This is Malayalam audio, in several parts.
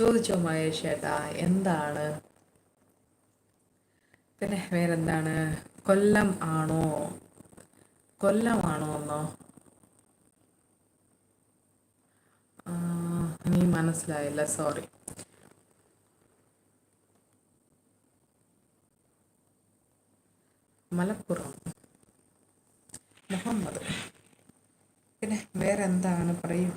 ചോദിച്ചോ മഹേഷ് ചേട്ടാ എന്താണ്? പിന്നെ വേറെന്താണ്? കൊല്ലം ആണോ? കൊല്ലമാണോ എന്നോ? നീ മനസ്സിലായില്ല സോറി മലപ്പുറം. മുഹമ്മദ്. പിന്നെ വേറെന്താണ്? പറയൂ.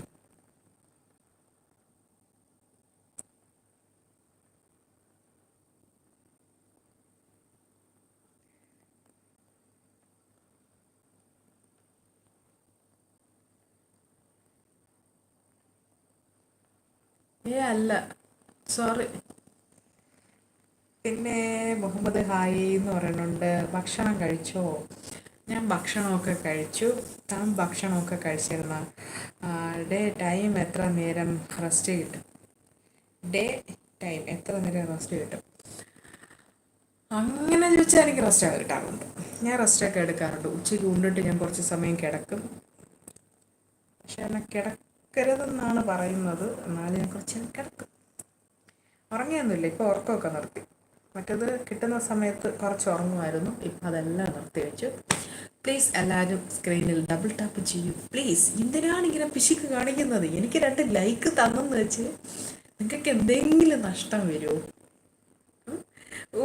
ഏ അല്ല. സോറി. പിന്നെ മുഹമ്മദ് ഹായ് എന്ന് പറയുന്നുണ്ട്. ഭക്ഷണം കഴിച്ചോ? ഞാൻ ഭക്ഷണമൊക്കെ കഴിച്ചു. താൻ ഭക്ഷണമൊക്കെ കഴിച്ചിരുന്ന ഡേ ടൈം എത്ര നേരം റെസ്റ്റ് കിട്ടും? ഡേ ടൈം എത്ര നേരം റെസ്റ്റ് കിട്ടും? അങ്ങനെ ചോദിച്ചാൽ എനിക്ക് റെസ്റ്റ് കിട്ടാറുണ്ട്. ഞാൻ റെസ്റ്റൊക്കെ എടുക്കാറുണ്ട്. ഉച്ചയ്ക്ക് ഉണ്ടിട്ട് ഞാൻ കുറച്ച് സമയം കിടക്കും. പക്ഷെ എന്നെ കിടക്കരുതെന്നാണ് പറയുന്നത്. എന്നാലും ഞാൻ കുറച്ച് കിടക്കും. ഉറങ്ങിയൊന്നുമില്ല. ഇപ്പോൾ ഉറക്കമൊക്കെ നിർത്തി. മറ്റത് കിട്ടുന്ന സമയത്ത് കുറച്ച് ഉറങ്ങുമായിരുന്നു. ഇപ്പം അതെല്ലാം നിർത്തി വെച്ചു. പ്ലീസ് എല്ലാവരും സ്ക്രീനിൽ ഡബിൾ ടാപ്പ് ചെയ്യൂ. പ്ലീസ് എന്തിനാണ് ഇങ്ങനെ പിശുക്ക് കാണിക്കുന്നത്? എനിക്ക് രണ്ട് ലൈക്ക് തന്നെന്ന് വെച്ച് നിങ്ങൾക്ക് എന്തെങ്കിലും നഷ്ടം വരുമോ?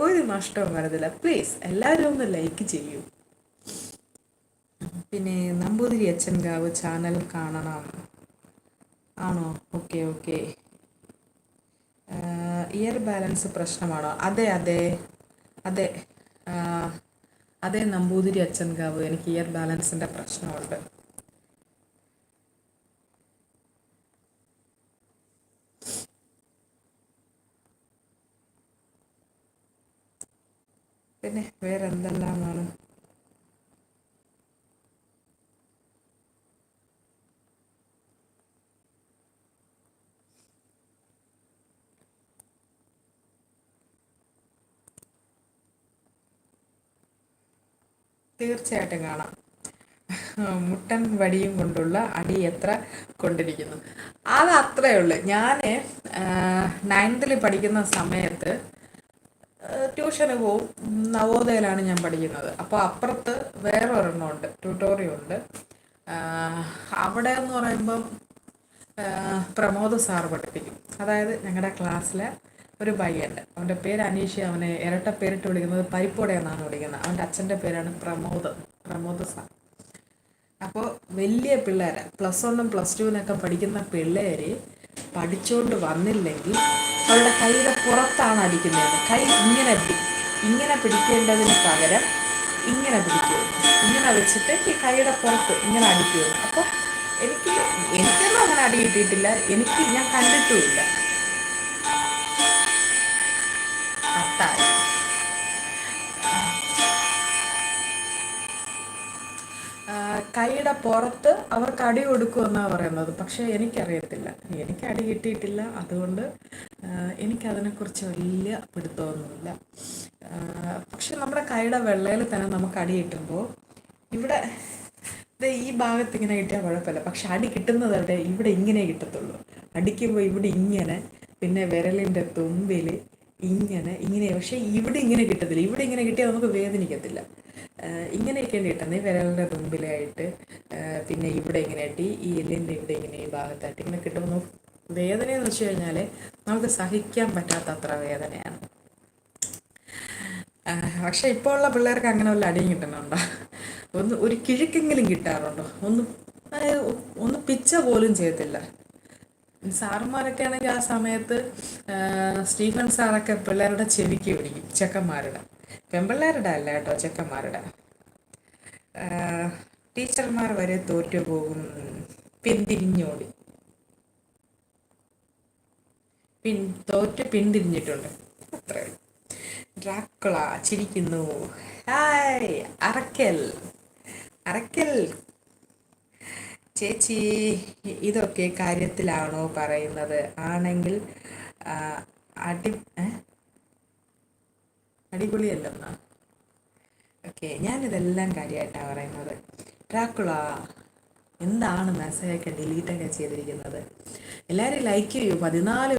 ഒരു നഷ്ടവും വരുന്നില്ല പ്ലീസ് എല്ലാവരും ഒന്ന് ലൈക്ക് ചെയ്യൂ. പിന്നെ നമ്പൂതിരി അച്ഛൻകാവ് ചാനൽ കാണണം. ആണോ? Okay okay. ഇയർ ബാലൻസ് പ്രശ്നമാണോ? അതെ അതെ. അതെ. അതെ നമ്പൂതിരി അച്ഛൻകാവ്. എനിക്ക് ഇയർ ബാലൻസിന്റെ പ്രശ്നമുണ്ട്. പിന്നെ വേറെ തീർച്ചയായിട്ടും കാണാം. മുട്ടൻ വടിയും കൊണ്ടുള്ള അടി എത്ര കൊണ്ടിരിക്കുന്നു. അത് അത്രയേ ഉള്ളൂ. ഞാൻ നയൻത്തിൽ പഠിക്കുന്ന സമയത്ത് ട്യൂഷന് പോവും. നവോദയയിലാണ് ഞാൻ പഠിക്കുന്നത്. അപ്പോൾ അപ്പുറത്ത് വേറെ ഒരെണ്ണമുണ്ട് ട്യൂട്ടോറിയം ഉണ്ട്. അവിടെ എന്ന് പറയുമ്പം പ്രമോദ് സാർ പഠിപ്പിക്കും. അതായത് ഞങ്ങളുടെ ക്ലാസ്സിലെ ഒരു പയ്യുണ്ട് അവന്റെ പേര് അനീഷ്. അവനെ ഇരട്ട പേരിട്ട് വിളിക്കുന്നത് പരിപ്പോടെ എന്നാണ് വിളിക്കുന്നത്. അവന്റെ അച്ഛന്റെ പേരാണ് പ്രമോദ്. പ്രമോദ് സാർ. അപ്പോൾ വലിയ പിള്ളേരെ പ്ലസ് വണ്ണും പ്ലസ് ടുവിനൊക്കെ പഠിക്കുന്ന പിള്ളേര് പഠിച്ചുകൊണ്ട് വന്നില്ലെങ്കിൽ അവരുടെ കൈയുടെ പുറത്താണ് അടിക്കുന്നത്. കൈ ഇങ്ങനെ ഇങ്ങനെ പിടിക്കേണ്ടതിന് പകരം ഇങ്ങനെ പിടിക്കുക. ഇങ്ങനെ വെച്ചിട്ട് ഈ കൈയുടെ പുറത്ത് ഇങ്ങനെ അടിക്കുകയുള്ളൂ അപ്പോൾ എനിക്ക് എനിക്കൊന്നും അങ്ങനെ അടി കിട്ടിയിട്ടില്ല. എനിക്ക് ഞാൻ കണ്ടിട്ടുമില്ല കത്തായി ആ, കൈയുടെ പുറത്ത് അവർക്ക് അടി കൊടുക്കുമെന്നാണ് പറയുന്നത്. പക്ഷേ എനിക്കറിയത്തില്ല. എനിക്ക് അടി കിട്ടിയിട്ടില്ല. അതുകൊണ്ട് എനിക്കതിനെക്കുറിച്ച് വലിയ പിടുത്തമൊന്നുമില്ല. പക്ഷെ നമ്മുടെ കൈയുടെ വെള്ളയിൽ തന്നെ നമുക്ക് അടി കിട്ടുമ്പോൾ ഇവിടെ ഈ ഭാഗത്ത് ഇങ്ങനെ കിട്ടിയാൽ കുഴപ്പമില്ല. പക്ഷെ അടി കിട്ടുന്നത് എവിടെ? ഇവിടെ ഇങ്ങനെ കിട്ടത്തുള്ളൂ. അടിക്കുമ്പോൾ ഇവിടെ ഇങ്ങനെ പിന്നെ വിരലിന്റെ തുമ്പിൽ ഇങ്ങനെ ഇങ്ങനെ പക്ഷെ ഇവിടെ ഇങ്ങനെ കിട്ടത്തില്ല. ഇവിടെ ഇങ്ങനെ കിട്ടിയാൽ നമുക്ക് വേദനിക്കത്തില്ല. ഇങ്ങനെയൊക്കെ കിട്ടുന്നത് വിരലിന്റെ തുമ്പിലായിട്ട് പിന്നെ ഇവിടെ ഇങ്ങനെ ആയിട്ട് ഈ എല്ലിന്റെ ഇവിടെ ഇങ്ങനെ ഈ ഭാഗത്തായിട്ട് ഇങ്ങനെ കിട്ടുമ്പോൾ നമുക്ക് വേദന എന്ന് വെച്ച് കഴിഞ്ഞാൽ നമുക്ക് സഹിക്കാൻ പറ്റാത്ത അത്ര വേദനയാണ് പക്ഷെ ഇപ്പോൾ ഉള്ള പിള്ളേർക്ക് അങ്ങനെ വല്ല അടിയും കിട്ടുന്നുണ്ടോ? ഒന്ന് ഒരു കിഴക്കെങ്കിലും കിട്ടാറുണ്ടോ? ഒന്ന് ഒന്ന് പിച്ച പോലും ചെയ്യത്തില്ല. സാറുമാരൊക്കെ ആണെങ്കിൽ ആ സമയത്ത് സ്റ്റീഫൻ സാറൊക്കെ പിള്ളേരുടെ ചെവിക്ക് പിടിക്കും ചെക്കന്മാരുടെ. പെൺപിള്ളേരുടെ അല്ല കേട്ടോ ചെക്കന്മാരുടെ. ടീച്ചർമാർ വരെ തോറ്റു പോകും പിന്തിരിഞ്ഞോടി. പിൻ തോറ്റ് പിന്തിരിഞ്ഞിട്ടുണ്ട്. അത്രേ ഡ്രാക്കുള ചിരിക്കുന്നു. ഹായ് അറക്കൽ. അറക്കൽ ചേച്ചി ഇതൊക്കെ കാര്യത്തിലാണോ പറയുന്നത്? ആണെങ്കിൽ അടി? അടിപൊളിയല്ലെന്നാ ഓക്കെ ഞാനിതെല്ലാം കാര്യമായിട്ടാണ് പറയുന്നത്. ട്രാക്കുള എന്താണ് മെസ്സേജൊക്കെ ഡിലീറ്റൊക്കെ ചെയ്തിരിക്കുന്നത്? എല്ലാവരും ലൈക്ക് ചെയ്യൂ. പതിനാല്